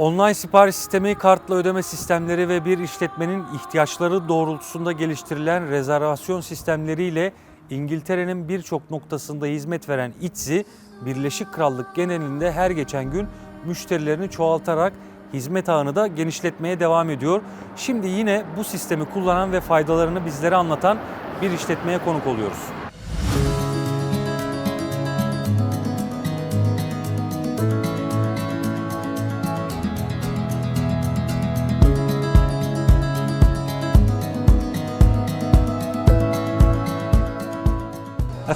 Online sipariş sistemi, kartla ödeme sistemleri ve bir işletmenin ihtiyaçları doğrultusunda geliştirilen rezervasyon sistemleriyle İngiltere'nin birçok noktasında hizmet veren Itzi, Birleşik Krallık genelinde her geçen gün müşterilerini çoğaltarak hizmet ağını da genişletmeye devam ediyor. Şimdi yine bu sistemi kullanan ve faydalarını bizlere anlatan bir işletmeye konuk oluyoruz.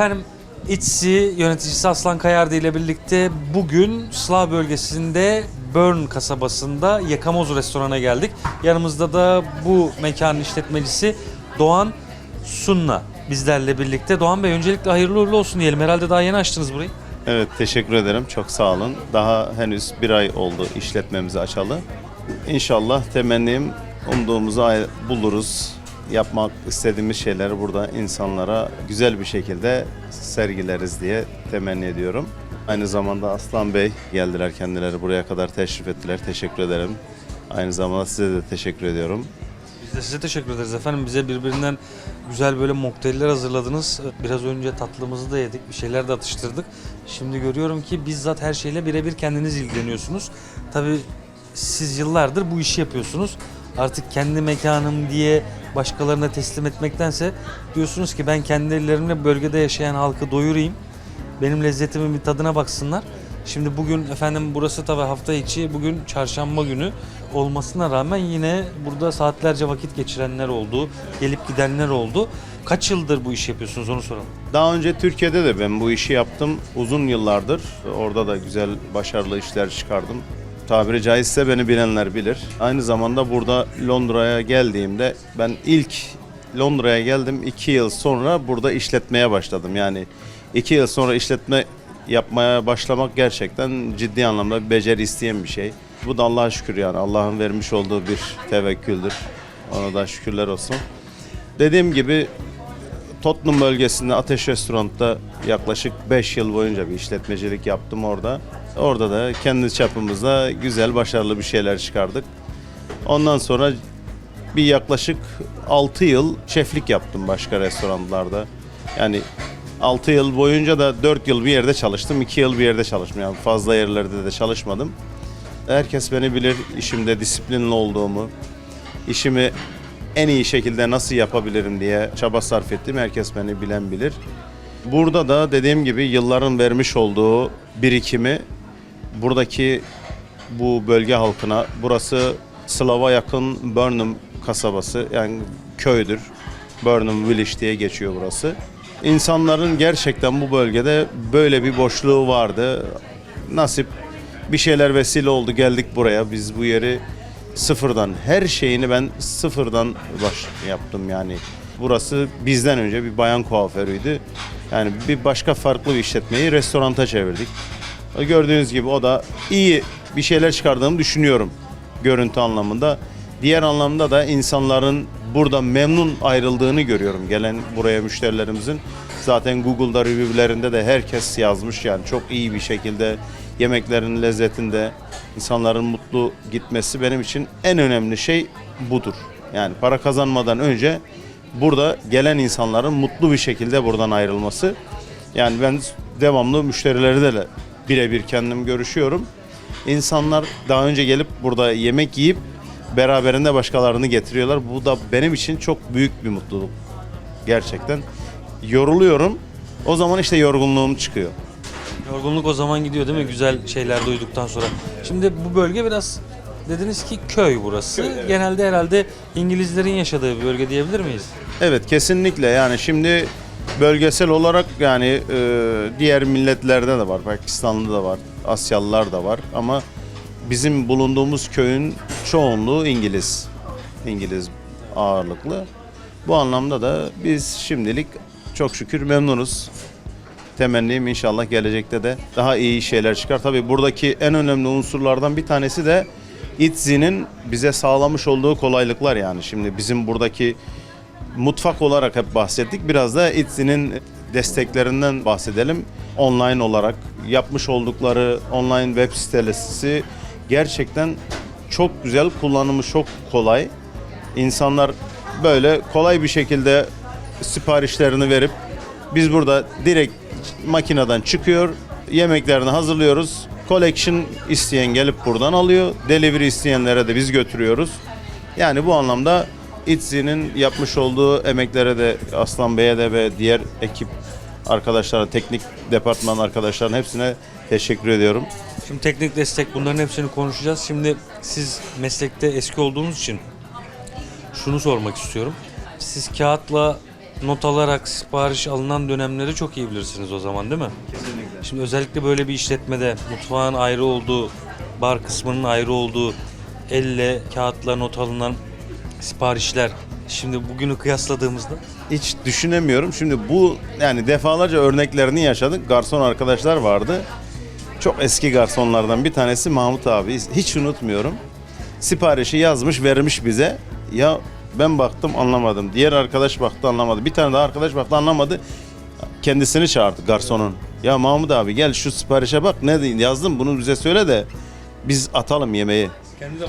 Efendim İTSİ yöneticisi Aslan Kayardı ile birlikte bugün Slav bölgesinde Bern kasabasında Yakamoz restorana geldik. Yanımızda da bu mekanın işletmecisi Doğan Sunna bizlerle birlikte. Doğan Bey öncelikle hayırlı uğurlu olsun diyelim. Herhalde daha yeni açtınız burayı. Evet teşekkür ederim. Çok sağ olun. Daha henüz bir ay oldu işletmemizi açalı. İnşallah temennim umduğumuzu buluruz. Yapmak istediğimiz şeyleri burada insanlara güzel bir şekilde sergileriz diye temenni ediyorum. Aynı zamanda Aslan Bey geldiler kendileri buraya kadar teşrif ettiler. Teşekkür ederim. Aynı zamanda size de teşekkür ediyorum. Biz de size teşekkür ederiz efendim. Bize birbirinden güzel böyle mokteyller hazırladınız. Biraz önce tatlımızı da yedik, bir şeyler de atıştırdık. Şimdi görüyorum ki bizzat her şeyle birebir kendiniz ilgileniyorsunuz. Tabii siz yıllardır bu işi yapıyorsunuz. Artık kendi mekanım diye başkalarına teslim etmektense diyorsunuz ki ben kendi ellerimle bölgede yaşayan halkı doyurayım. Benim lezzetimin bir tadına baksınlar. Şimdi bugün efendim burası tabii hafta içi bugün çarşamba günü olmasına rağmen yine burada saatlerce vakit geçirenler oldu. Gelip gidenler oldu. Kaç yıldır bu işi yapıyorsunuz onu soralım. Daha önce Türkiye'de de ben bu işi yaptım uzun yıllardır. Orada da güzel, başarılı işler çıkardım. Tabiri caizse beni bilenler bilir. Aynı zamanda burada Londra'ya geldiğimde ben ilk Londra'ya geldim. iki yıl sonra burada işletmeye başladım. Yani iki yıl sonra işletme yapmaya başlamak gerçekten ciddi anlamda beceri isteyen bir şey. Bu da Allah'a şükür yani Allah'ın vermiş olduğu bir tevekküldür. Ona da şükürler olsun. Dediğim gibi Tottenham bölgesinde Ateş Restoran'ta yaklaşık 5 yıl boyunca bir işletmecilik yaptım orada. Orada da kendi çapımızda güzel, başarılı bir şeyler çıkardık. Ondan sonra bir yaklaşık 6 yıl şeflik yaptım başka restoranlarda. Yani 6 yıl boyunca da 4 yıl bir yerde çalıştım, 2 yıl bir yerde çalıştım. Yani fazla yerlerde de çalışmadım. Herkes beni bilir işimde disiplinli olduğumu, işimi en iyi şekilde nasıl yapabilirim diye çaba sarf ettim. Herkes beni bilen bilir. Burada da dediğim gibi yılların vermiş olduğu birikimi buradaki bu bölge halkına burası Slav'a yakın Burnham kasabası yani köydür. Burnham Village diye geçiyor burası. İnsanların gerçekten bu bölgede böyle bir boşluğu vardı. Nasip bir şeyler vesile oldu geldik buraya. Biz bu yeri sıfırdan her şeyini ben sıfırdan baş yaptım yani. Burası bizden önce bir bayan kuaförüydü. Yani bir başka farklı bir işletmeyi restoranta çevirdik. Gördüğünüz gibi o da iyi bir şeyler çıkardığımı düşünüyorum görüntü anlamında. Diğer anlamda da insanların burada memnun ayrıldığını görüyorum. Gelen buraya müşterilerimizin zaten Google'da review'lerinde de herkes yazmış yani çok iyi bir şekilde yemeklerin lezzetinde insanların mutlu gitmesi benim için en önemli şey budur. Yani para kazanmadan önce burada gelen insanların mutlu bir şekilde buradan ayrılması. Yani ben devamlı müşterilerle de birebir kendim görüşüyorum. İnsanlar daha önce gelip burada yemek yiyip beraberinde başkalarını getiriyorlar. Bu da benim için çok büyük bir mutluluk. Gerçekten yoruluyorum. O zaman işte yorgunluğum çıkıyor. Yorgunluk o zaman gidiyor değil mi güzel şeyler duyduktan sonra. Şimdi bu bölge biraz dediniz ki köy burası. Genelde herhalde İngilizlerin yaşadığı bir bölge diyebilir miyiz? Evet kesinlikle yani şimdi bölgesel olarak yani e, diğer milletlerde de var. Pakistanlı da var, Asyalılar da var ama bizim bulunduğumuz köyün çoğunluğu İngiliz. İngiliz ağırlıklı. Bu anlamda da biz şimdilik çok şükür memnunuz. Temennim inşallah gelecekte de daha iyi şeyler çıkar. Tabii buradaki en önemli unsurlardan bir tanesi de İTZİ'nin bize sağlamış olduğu kolaylıklar yani. Şimdi bizim buradaki mutfak olarak hep bahsettik. Biraz da İTZİ'nin desteklerinden bahsedelim. Online olarak yapmış oldukları online web sitesi gerçekten çok güzel, kullanımı çok kolay. İnsanlar böyle kolay bir şekilde siparişlerini verip biz burada direkt makineden çıkıyor, yemeklerini hazırlıyoruz. Collection isteyen gelip buradan alıyor. Delivery isteyenlere de biz götürüyoruz. Yani bu anlamda İTZİ'nin yapmış olduğu emeklere de Aslan Bey'e de ve diğer ekip arkadaşlara, teknik departman arkadaşların hepsine teşekkür ediyorum. Şimdi teknik destek bunların hepsini konuşacağız. Şimdi siz meslekte eski olduğunuz için şunu sormak istiyorum. Siz kağıtla not alarak sipariş alınan dönemleri çok iyi bilirsiniz o zaman değil mi? Kesinlikle. Şimdi özellikle böyle bir işletmede mutfağın ayrı olduğu, bar kısmının ayrı olduğu, elle kağıtla not alınan siparişler şimdi bugünü kıyasladığımızda Hiç düşünemiyorum. Şimdi bu yani defalarca örneklerini yaşadık. Garson arkadaşlar vardı. Çok eski garsonlardan bir tanesi Mahmut abi. Hiç unutmuyorum. Siparişi yazmış, vermiş bize. Ya ben baktım anlamadım. Diğer arkadaş baktı anlamadı. Bir tane daha arkadaş baktı anlamadı. Kendisini çağırdı garsonun. Ya Mahmut abi gel şu siparişe bak ne yazdım bunu bize söyle de biz atalım yemeği.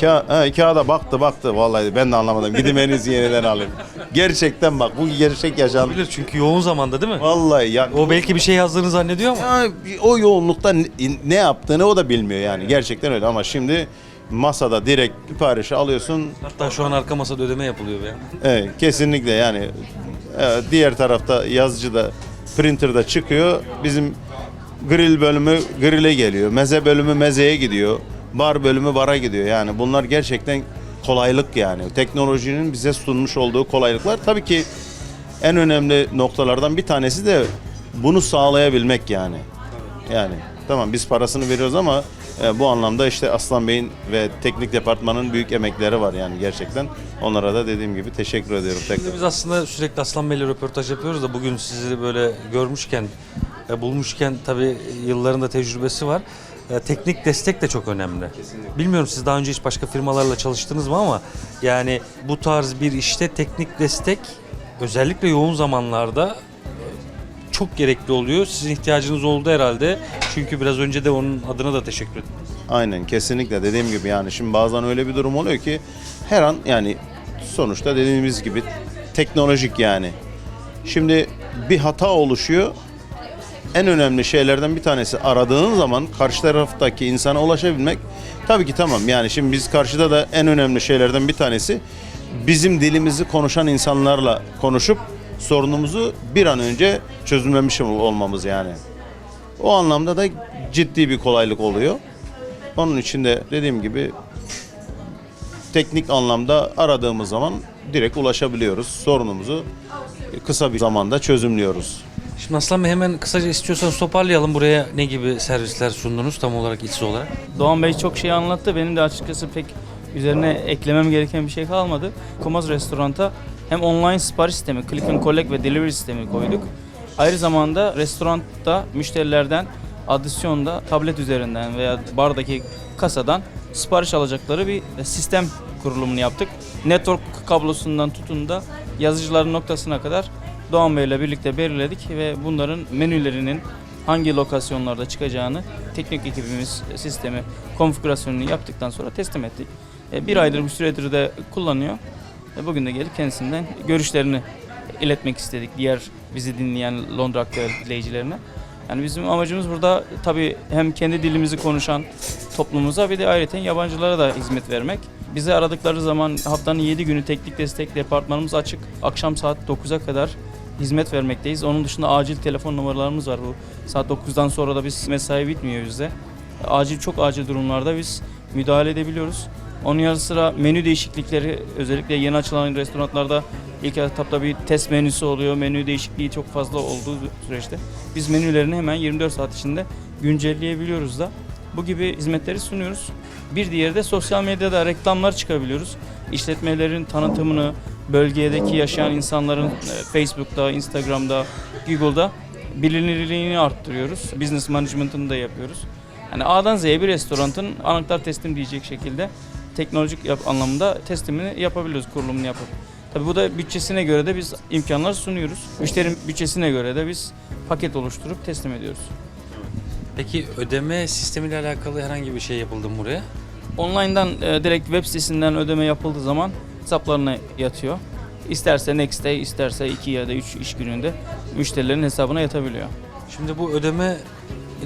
Ka he, kağıda baktı baktı vallahi ben de anlamadım. Gidip en iyisi yeniden alayım. Gerçekten bak bu gerçek yaşandı. bilir çünkü yoğun zamanda değil mi? Vallahi ya O belki bir şey yazdığını zannediyor ama ya o yoğunlukta ne, ne yaptığını o da bilmiyor yani. Gerçekten öyle ama şimdi masada direkt siparişi alıyorsun. hatta şu an arka masada ödeme yapılıyor be. Evet, kesinlikle yani evet, diğer tarafta yazıcı da printer'da çıkıyor. Bizim grill bölümü grill'e geliyor. Meze bölümü mezeye gidiyor. Bar bölümü bara gidiyor. Yani bunlar gerçekten kolaylık yani. Teknolojinin bize sunmuş olduğu kolaylıklar. Tabii ki en önemli noktalardan bir tanesi de bunu sağlayabilmek yani. Yani tamam biz parasını veriyoruz ama e, bu anlamda işte Aslan Bey'in ve teknik departmanın büyük emekleri var yani gerçekten. Onlara da dediğim gibi teşekkür ediyorum tekrar. Şimdi biz aslında sürekli Aslan Bey'le röportaj yapıyoruz da bugün sizi böyle görmüşken, e, bulmuşken tabii yıllarında tecrübesi var. E, Teknik destek de çok önemli. Bilmiyorum siz daha önce hiç başka firmalarla çalıştınız mı ama yani bu tarz bir işte teknik destek özellikle yoğun zamanlarda çok gerekli oluyor. Sizin ihtiyacınız oldu herhalde. Çünkü biraz önce de onun adına da teşekkür ederim. Aynen kesinlikle dediğim gibi yani şimdi bazen öyle bir durum oluyor ki her an yani sonuçta dediğimiz gibi teknolojik yani. Şimdi bir hata oluşuyor. En önemli şeylerden bir tanesi aradığın zaman karşı taraftaki insana ulaşabilmek. Tabii ki tamam yani şimdi biz karşıda da en önemli şeylerden bir tanesi bizim dilimizi konuşan insanlarla konuşup sorunumuzu bir an önce çözümlemiş olmamız yani. O anlamda da ciddi bir kolaylık oluyor. Onun için de dediğim gibi teknik anlamda aradığımız zaman direkt ulaşabiliyoruz. Sorunumuzu kısa bir zamanda çözümlüyoruz. Şimdi Aslan Bey hemen kısaca istiyorsanız toparlayalım. Buraya ne gibi servisler sundunuz tam olarak içsi olarak? Doğan Bey çok şey anlattı. Benim de açıkçası pek üzerine eklemem gereken bir şey kalmadı. Komaz Restorant'a hem online sipariş sistemi, click and collect ve delivery sistemi koyduk. Ayrı zamanda restoranda müşterilerden adisyonda tablet üzerinden veya bardaki kasadan sipariş alacakları bir sistem kurulumunu yaptık. Network kablosundan tutun da yazıcıların noktasına kadar Doğan Bey ile birlikte belirledik ve bunların menülerinin hangi lokasyonlarda çıkacağını teknik ekibimiz sistemi konfigürasyonunu yaptıktan sonra teslim ettik. E, Bir aydır bir süredir de kullanıyor. Bugün de gelip kendisinden görüşlerini iletmek istedik diğer bizi dinleyen Londra aktüel izleyicilerine. Yani bizim amacımız burada tabii hem kendi dilimizi konuşan toplumumuza bir de ayrıca yabancılara da hizmet vermek. Bizi aradıkları zaman haftanın 7 günü teknik destek departmanımız açık. Akşam saat 9'a kadar hizmet vermekteyiz. Onun dışında acil telefon numaralarımız var. Bu saat 9'dan sonra da biz mesai bitmiyor bizde. Acil çok acil durumlarda biz müdahale edebiliyoruz. Onun yanı sıra menü değişiklikleri özellikle yeni açılan restoranlarda ilk etapta bir test menüsü oluyor. Menü değişikliği çok fazla olduğu süreçte biz menülerini hemen 24 saat içinde güncelleyebiliyoruz da. Bu gibi hizmetleri sunuyoruz. Bir diğeri de sosyal medyada reklamlar çıkabiliyoruz. İşletmelerin tanıtımını, bölgedeki yaşayan insanların e, Facebook'ta, Instagram'da, Google'da bilinirliğini arttırıyoruz. Business management'ını da yapıyoruz. Yani A'dan Z'ye bir restoranın anahtar teslim diyecek şekilde teknolojik yap anlamında teslimini yapabiliyoruz, kurulumunu yapıp. Tabii bu da bütçesine göre de biz imkanlar sunuyoruz. Müşterinin bütçesine göre de biz paket oluşturup teslim ediyoruz. Peki ödeme sistemiyle alakalı herhangi bir şey yapıldı mı buraya? Online'dan e, direkt web sitesinden ödeme yapıldığı zaman hesaplarına yatıyor. İsterse next day, isterse 2 ya da 3 iş gününde müşterilerin hesabına yatabiliyor. Şimdi bu ödeme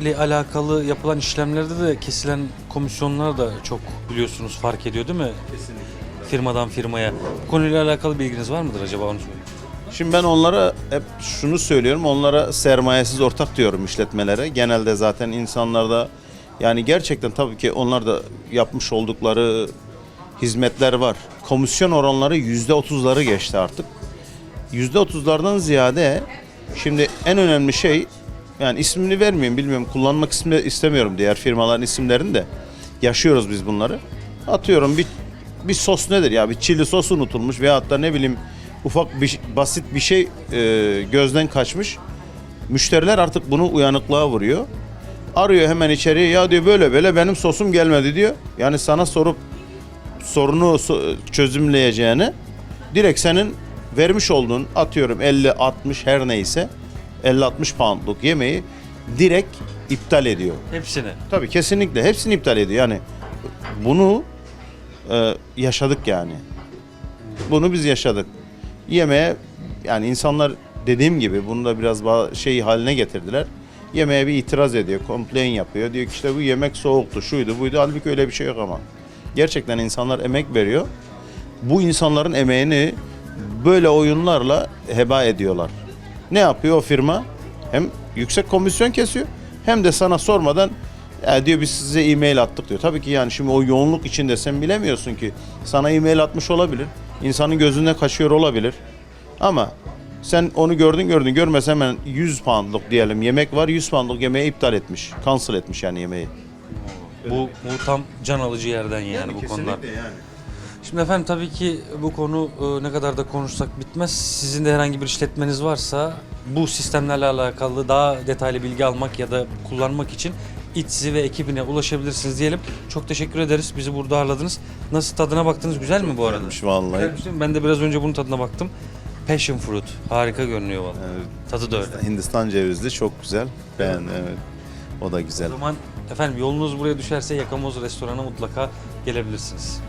ile alakalı yapılan işlemlerde de kesilen komisyonlar da çok biliyorsunuz fark ediyor değil mi? Kesinlikle. Firmadan firmaya. Bu konuyla alakalı bilginiz var mıdır acaba onu söyleyeyim. Şimdi ben onlara hep şunu söylüyorum. Onlara sermayesiz ortak diyorum işletmelere. Genelde zaten insanlarda yani gerçekten tabii ki onlar da yapmış oldukları hizmetler var. Komisyon oranları yüzde otuzları geçti artık. Yüzde otuzlardan ziyade şimdi en önemli şey yani ismini vermeyeyim bilmiyorum kullanmak istemiyorum diğer firmaların isimlerini de yaşıyoruz biz bunları. Atıyorum bir bir sos nedir ya bir çili sos unutulmuş veyahut da ne bileyim ufak bir basit bir şey e, gözden kaçmış. Müşteriler artık bunu uyanıklığa vuruyor. Arıyor hemen içeriye ya diyor böyle böyle benim sosum gelmedi diyor. Yani sana sorup sorunu so- çözümleyeceğini direkt senin vermiş olduğun atıyorum 50 60 her neyse 50 60 poundluk yemeği direkt iptal ediyor. Hepsini. Tabii kesinlikle hepsini iptal ediyor. Yani bunu e, yaşadık yani. Bunu biz yaşadık. Yemeğe yani insanlar dediğim gibi bunu da biraz şey haline getirdiler. Yemeğe bir itiraz ediyor, complain yapıyor. Diyor ki işte bu yemek soğuktu, şuydu, buydu. Halbuki öyle bir şey yok ama. Gerçekten insanlar emek veriyor. Bu insanların emeğini böyle oyunlarla heba ediyorlar. Ne yapıyor o firma? Hem yüksek komisyon kesiyor hem de sana sormadan ya diyor biz size e-mail attık diyor. Tabii ki yani şimdi o yoğunluk içinde sen bilemiyorsun ki sana e-mail atmış olabilir. İnsanın gözüne kaçıyor olabilir. Ama sen onu gördün gördün görmez hemen 100 poundluk diyelim yemek var 100 poundluk yemeği iptal etmiş. Cancel etmiş yani yemeği. Bu, bu tam can alıcı yerden yani bu konular. Şimdi efendim tabii ki bu konu e, ne kadar da konuşsak bitmez. Sizin de herhangi bir işletmeniz varsa bu sistemlerle alakalı daha detaylı bilgi almak ya da kullanmak için İTSİ ve ekibine ulaşabilirsiniz diyelim. Çok teşekkür ederiz. Bizi burada ağırladınız. Nasıl tadına baktınız? Güzel mi bu arada? Güzelmiş vallahi. Güzelmiş mi? Ben de biraz önce bunun tadına baktım. Passion fruit. Harika görünüyor vallahi. Evet. Tadı da öyle. Hindistan cevizli çok güzel. Beğendim evet. O da güzel. O zaman efendim yolunuz buraya düşerse Yakamoz restorana mutlaka gelebilirsiniz.